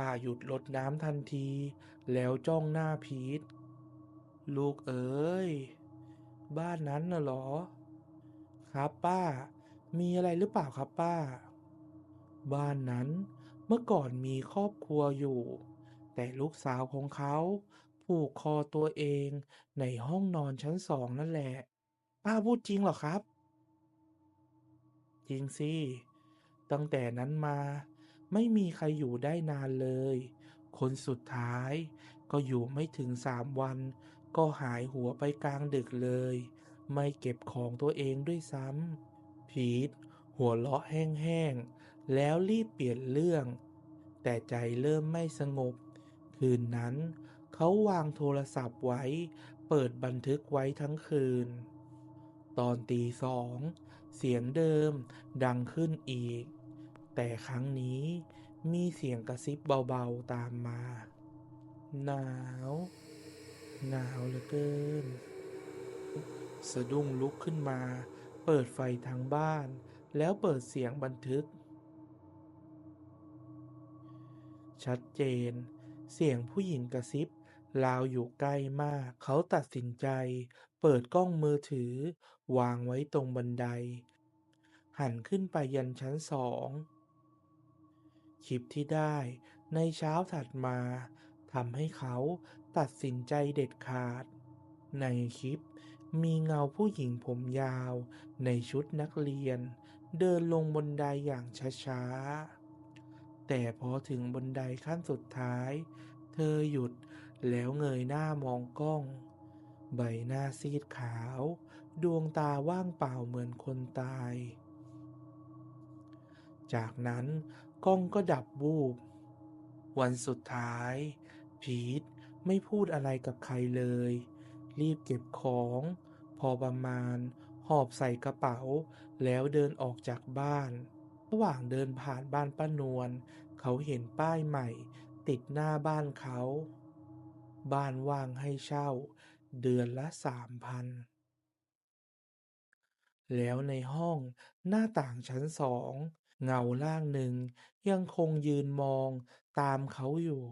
ป้าหยุดรดน้ำทันที แล้วจ้องหน้าพีทลูกเอ๋ยบ้านนั้นน่ะหรอ ครับป้า มีอะไรหรือเปล่าครับป้า บ้านนั้นเมื่อก่อนมีครอบครัวอยู่ แต่ลูกสาวของเขาผูกคอตัวเองในห้องนอนชั้นสองนั่นแหละ ป้าพูดจริงเหรอครับ จริงสิ ตั้งแต่นั้นมา ไม่มีใครอยู่ได้นานเลย คนสุดท้าย ก็อยู่ไม่ถึงสามวัน ก็หายหัวไปกลางดึกเลย ไม่เก็บของตัวเองด้วยซ้ำพีทหัวเราะแห้งๆ แล้วรีบเปลี่ยนเรื่อง แต่ใจเริ่มไม่สงบ คืนนั้น เขาวางโทรศัพท์ไว้ เปิดบันทึกไว้ทั้งคืน ตอนตีสอง เสียงเดิมดังขึ้นอีก แต่ครั้งนี้มีเสียงกระซิบเบาๆตามมา หนาว หนาวเหลือเกิน สะดุ้งลุกขึ้นมา เปิดไฟทางบ้าน แล้วเปิดเสียงบันทึก ชัดเจน เสียงผู้หญิงกระซิบราวอยู่ใกล้มาก เขาตัดสินใจ เปิดกล้องมือถือ วางไว้ตรงบันได หันขึ้นไปยันชั้นสอง ลิปที่ได้ในเช้าถัดมาทำให้เขาตัดสินใจเด็ดขาด ในคลิปมีเงาผู้หญิงผมยาวในชุดนักเรียน เดินลงบันไดอย่างช้าๆ แต่พอถึงบันไดขั้นสุดท้าย เธอหยุดแล้วเงยหน้ามองกล้อง ใบหน้าซีดขาว ดวงตาว่างเปล่าเหมือนคนตาย จากนั้น กล้องก็ดับวูบ วันสุดท้าย พีทไม่พูดอะไรกับใครเลย รีบเก็บของ พอประมาณ หอบใส่กระเป๋า แล้วเดินออกจากบ้าน ระหว่างเดินผ่านบ้านป้านวลเขาเห็นป้ายใหม่ ติดหน้าบ้านเขา บ้านว่างให้เช่า เดือนละสามพันแล้วในห้องหน้าต่างชั้นสอง เงาร่างหนึ่งยังคงยืนมองตามเขาอยู่